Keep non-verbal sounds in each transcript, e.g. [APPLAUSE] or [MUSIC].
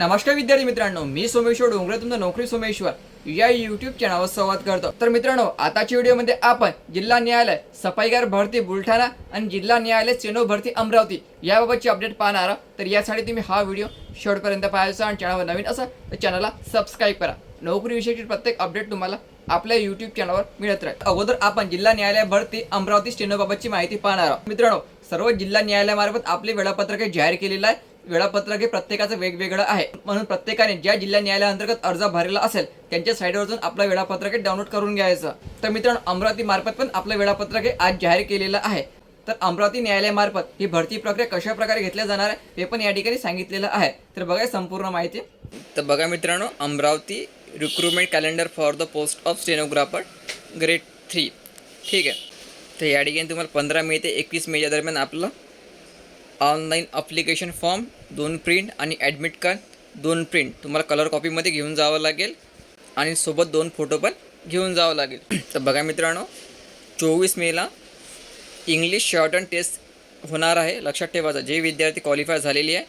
नमस्कार विद्यार्थी मित्रांनो मी सोमेश्वर डोंगरे तुमचं नोकरी सोमेश्वर. या युट्यूब चॅनलवर संवाद करतो. तर मित्रांनो आताच्या व्हिडिओमध्ये आपण जिल्हा न्यायालय सफाईगार भरती बुलढाणा आणि जिल्हा न्यायालय सेनो भरती अमरावती याबाबतची अपडेट पाहणार आहोत. तर यासाठी तुम्ही हा व्हिडिओ शेवटपर्यंत पाहायचा आणि चॅनलवर नवीन असा तर चॅनलला सबस्क्राईब करा. नोकरीविषयीची प्रत्येक अपडेट तुम्हाला आपल्या युट्यूब चॅनलवर मिळत राहील. अगोदर आपण जिल्हा न्यायालय भरती अमरावती स्टेनोबाबतची माहिती पाहणार आहोत. मित्रांनो सर्व जिल्हा न्यायालयामार्फत आपले वेळापत्रक जाहीर केलेलं आहे. वेळापत्रक हे प्रत्येकाचं वेगवेगळं आहे. म्हणून प्रत्येकाने ज्या जिल्हा न्यायालयाअंतर्गत अर्ज भरलेला असेल त्यांच्या साईडवर जाऊन आपलं वेळापत्रक हे डाउनलोड करून घ्यायचं. तर मित्रांनो अमरावती मार्फत पण आपलं वेळापत्रक हे आज जाहीर केलेलं आहे. तर अमरावती न्यायालयामार्फत ही भरती प्रक्रिया कशा प्रकारे घेतल्या जाणार आहे हे पण या ठिकाणी सांगितलेलं आहे. तर बघा संपूर्ण माहिती. तर बघा मित्रांनो Amravati recruitment calendar for the post of stenographer grade three ठीक आहे? तर या ठिकाणी तुम्हाला पंधरा मे ते एकवीस मेच्या दरम्यान आपलं ऑनलाईन अप्लिकेशन फॉर्म दोन प्रिंट आणि ॲडमिट कार्ड दोन प्रिंट. तुम्हाला कलर कॉपीमध्ये घेऊन जावं लागेल आणि सोबत दोन फोटो पण घेऊन जावं लागेल. [CLEARS THROAT] तर बघा मित्रांनो चोवीस मेला इंग्लिश शॉर्ट अँड टेस्ट होणार आहे. लक्षात ठेवायचं जे विद्यार्थी क्वालिफाय झालेली आहे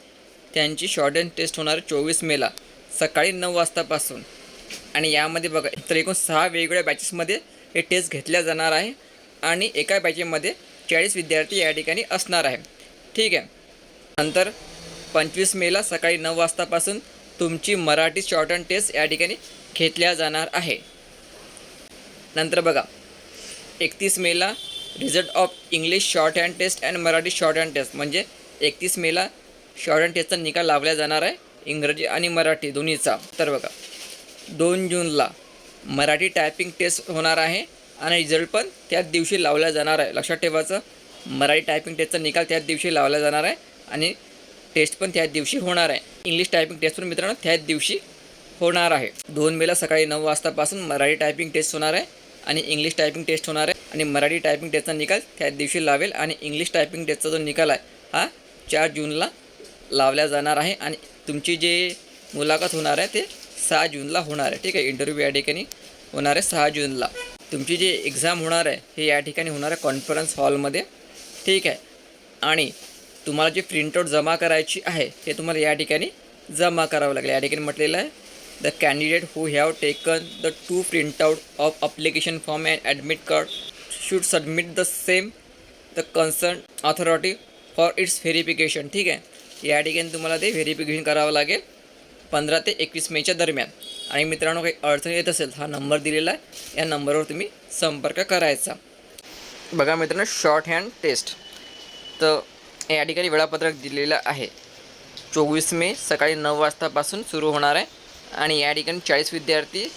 त्यांची शॉर्ट अँड टेस्ट होणार आहे चोवीस मेला सकाळी नऊ वाजतापासून. आणि यामध्ये बघा तर एकूण सहा वेगवेगळ्या बॅचेसमध्ये हे टेस्ट घेतल्या जाणार आहे आणि एका बॅचेमध्ये चाळीस विद्यार्थी या ठिकाणी असणार आहे. ठीक आहे. नंतर पंचवीस मेला सकाळी नऊ वाजतापासून तुमची मराठी शॉर्ट अँड टेस्ट या ठिकाणी घेतल्या जाणार आहे. नंतर बघा एकतीस मेला result of English shorthand test and Marathi shorthand test म्हणजे एकतीस मेला शॉर्ट हँड टेस्टचा निकाल लावला जाणार आहे इंग्रजी आणि मराठी दोन्हीचा. तर बघा दोन जूनला मराठी टायपिंग टेस्ट होणार आहे आणि रिझल्ट पण त्याच दिवशी लावला जाणार आहे. लक्षात ठेवायचं मराठी टायपिंग टेस्टचा निकाल त्याच दिवशी लावला जाणार आहे आणि टेस्ट पण त्याच दिवशी होणार आहे. इंग्लिश टायपिंग टेस्ट पण मित्रांनो त्याच दिवशी होणार आहे. दोन मेला सकाळी नऊ वाजतापासून मराठी टायपिंग टेस्ट होणार आहे आणि इंग्लिश टायपिंग टेस्ट होणार आहे आणि मराठी टायपिंग टेस्टचा निकाल त्याच दिवशी लावेल आणि इंग्लिश टायपिंग टेस्टचा जो निकाल आहे हा चार जूनला लावला जाणार आहे आणि तुमची जे मुलाखत होणार आहे ते सहा जूनला होणार आहे. ठीक आहे इंटरव्ह्यू या ठिकाणी होणार आहे सहा जूनला. तुमची जी एक्झाम होणार आहे हे या ठिकाणी होणार आहे कॉन्फरन्स हॉलमध्ये ठीक आहे. आणि तुम्हाला जी प्रिंटआउट जमा करायची आहे ते तुम्हाला या ठिकाणी जमा करावं लागेल. या ठिकाणी म्हटलेलं आहे the candidate who have taken the two printout of application form and admit card should submit the same the concern authority for its verification ठीक आहे. या ठिकाणी तुम्हाला ते व्हेरिफिकेशन करावं लागेल पंधरा ते एकवीस मेच्या दरम्यान. आणि मित्रांनो काही अडचण येत असेल हा नंबर दिलेला आहे. या नंबरवर तुम्ही संपर्क करायचा. बघा मित्रांनो शॉर्ट हँड टेस्ट तर या ठिकाणी वेळापत्रक दिलेलं आहे. चोवीस मे सकाळी नऊ वाजतापासून सुरू होणार आहे आणि या ठिकाणी चाळीस विद्यार्थी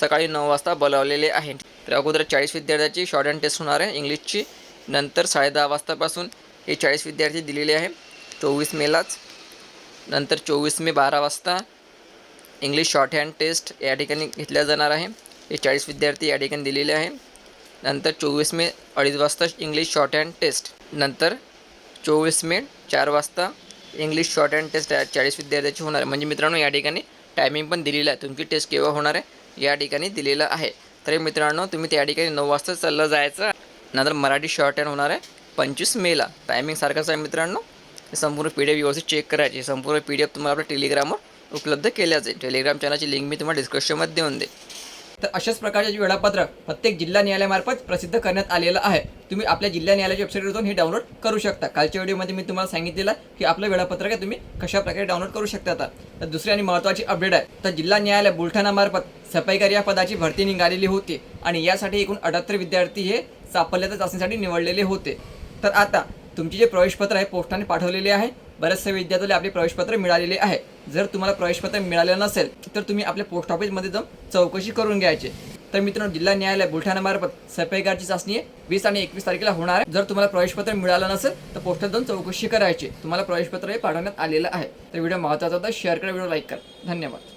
सकाळी नऊ वाजता बोलावलेले आहेत. तर अगोदर चाळीस विद्यार्थ्याची शॉर्ट हँड टेस्ट होणार आहे इंग्लिशची. नंतर साडेदहा वाजतापासून हे चाळीस विद्यार्थी दिलेले आहे चोवीस मेलाच नंतर चोवीस मे बारा वाजता इंग्लिश शॉर्ट हँड टेस्ट या ठिकाणी घेतल्या जाणार आहे. हे चाळीस विद्यार्थी या ठिकाणी दिलेले आहे नंतर चोवीस मे अडीच वाजता इंग्लिश शॉर्ट हँड टेस्ट नंतर चोवीस मे चार वाजता इंग्लिश शॉर्ट हँड टेस्ट चाळीस विद्यार्थ्याची होणार आहे. म्हणजे मित्रांनो या ठिकाणी टायमिंग पण दिलेलं आहे. तुमची टेस्ट केव्हा होणार आहे या ठिकाणी दिलेलं आहे. तर मित्रांनो तुम्ही त्या ठिकाणी नऊ वाजता चाललं जायचं. नंतर मराठी शॉर्ट हँड होणार आहे पंचवीस मेला टायमिंग सारखंच आहे मित्रांनो. संपूर्ण पी डी एफ व्यवस्थित चेक करायची. संपूर्ण पी डी एफ तुम्हाला आपल्या टेलिग्रामवर उपलब्ध केल्या जाईल. टेलिग्राम चॅनलची लिंक मी तुम्हाला डिस्क्रिप्शनमध्ये देऊन दे तर अशाच प्रकारचे वेळापत्रक प्रत्येक जिल्हा न्यायालयामार्फत प्रसिद्ध करण्यात आलेलं आहे. तुम्ही आपल्या जिल्हा न्यायालयाच्या वेबसाईटवर जाऊन हे डाउनलोड करू शकता. कालच्या व्हिडिओमध्ये मी तुम्हाला सांगितलेलं की आपलं वेळापत्रक आहे तुम्ही कशा प्रकारे डाउनलोड करू शकता आता. तर दुसरी आणि महत्त्वाची अपडेट आहे. तर जिल्हा न्यायालय बुलढाणामार्फत सफाईकारी या पदाची भरती निघालेली होती आणि यासाठी एकूण अठ्याहत्तर विद्यार्थी हे साफल्यता चाचणीसाठी निवडलेले होते. तर आता तुमचे जे प्रवेशपत्र आहे पोस्टाने पाठवलेले आहे. बरेचसे विद्यार्थ्याला आपले प्रवेशपत्र मिळालेले आहे. जर तुम्हाला प्रवेशपत्र मिळालं नसेल तर तुम्ही आपल्या पोस्ट ऑफिसमध्ये जाऊन चौकशी करून घ्यायची. तर मित्रांनो जिल्हा न्यायालय बुलढाणामार्फत सफाईगारची चाचणी आहे वीस आणि एकवीस तारखेला होणार आहे. जर तुम्हाला प्रवेशपत्र मिळालं नसेल तर पोस्टात जाऊन चौकशी करायची. तुम्हाला प्रवेशपत्र हे पाठवण्यात आलेलं आहे. तर व्हिडिओ महत्त्वाचा होता शेअर करा व्हिडिओ लाईक करा. धन्यवाद.